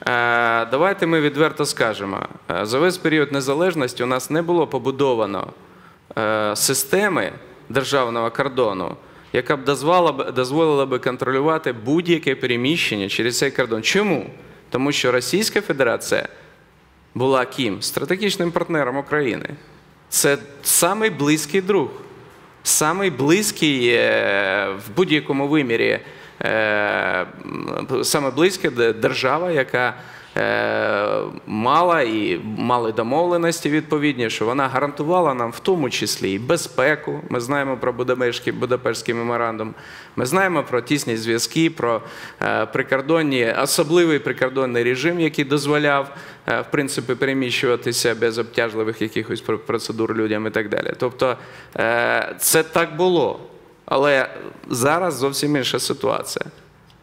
Е, Давайте ми відверто скажемо. Е, За весь період незалежності у нас не було побудовано е, системи державного кордону, яка б дозволила б, контролювати будь-яке переміщення через цей кордон. Чому? Тому що Російська Федерація була ким? Стратегічним партнером України. Це самий близький друг, самий в будь-якому вимірі, саме близька де- держава, яка е, мала і мали домовленості відповідні, що вона гарантувала нам в тому числі і безпеку. Ми знаємо про Будапештський, меморандум. Ми знаємо про тісні зв'язки, про е, прикордонні, особливий прикордонний режим, який дозволяв е, в принципі переміщуватися без обтяжливих якихось процедур людям і так далі. Тобто е, це так було. Але зараз зовсім інша ситуація.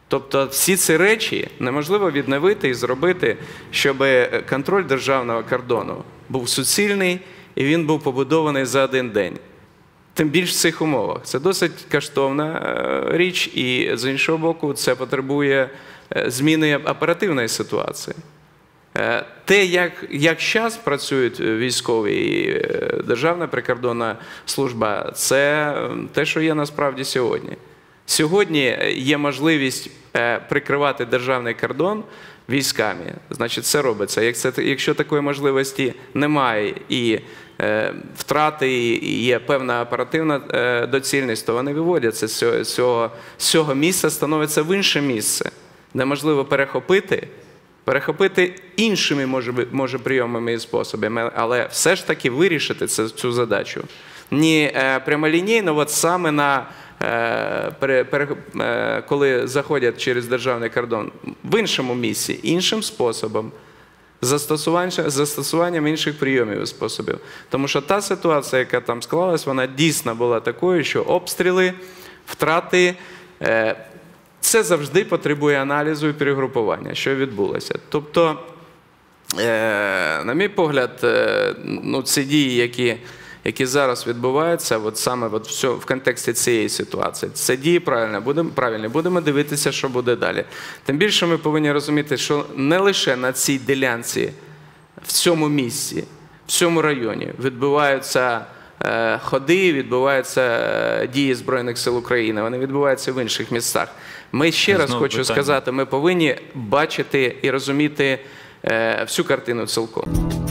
Тобто всі ці речі неможливо відновити і зробити, щоб контроль державного кордону був суцільний і він був побудований за один день. Тим більш в цих умовах. Це досить коштовна е, річ, і з іншого боку, це потребує е, зміни оперативної ситуації. Е, Те, як, як зараз працюють військові і е, Державна прикордонна служба, це е, те, що є насправді сьогодні. Сьогодні є можливість е, прикривати державний кордон військами, значить, це робиться. Як це, якщо такої можливості немає і е, втрати, і є певна оперативна е, доцільність, то вони виводяться з цього, з цього місця, становиться в інше місце, де можливо перехопити. Перехопити іншими може, може прийомами і способами, але все ж таки вирішити це, цю задачу. Не е, прямолінійно, от саме на е, е, коли заходять через державний кордон в іншому місці, іншим способом, застосуванням, застосуванням інших прийомів і способів. Тому що та ситуація, яка там склалась, вона дійсно була такою, що обстріли, втрати. Це завжди потребує аналізу і перегрупування, що відбулося. Тобто, е, на мій погляд, е, ну, ці дії, які, які зараз відбуваються, от саме от все, в контексті цієї ситуації, це дії правильні, будемо, правильні. Будемо дивитися, що буде далі. Тим більше ми повинні розуміти, що не лише на цій ділянці, в цьому місці, в цьому районі відбуваються ходи, відбуваються е, дії Збройних сил України, вони відбуваються в інших містах. Ми ще раз Знову хочу питання. сказати, ми повинні бачити і розуміти е, всю картину цілком.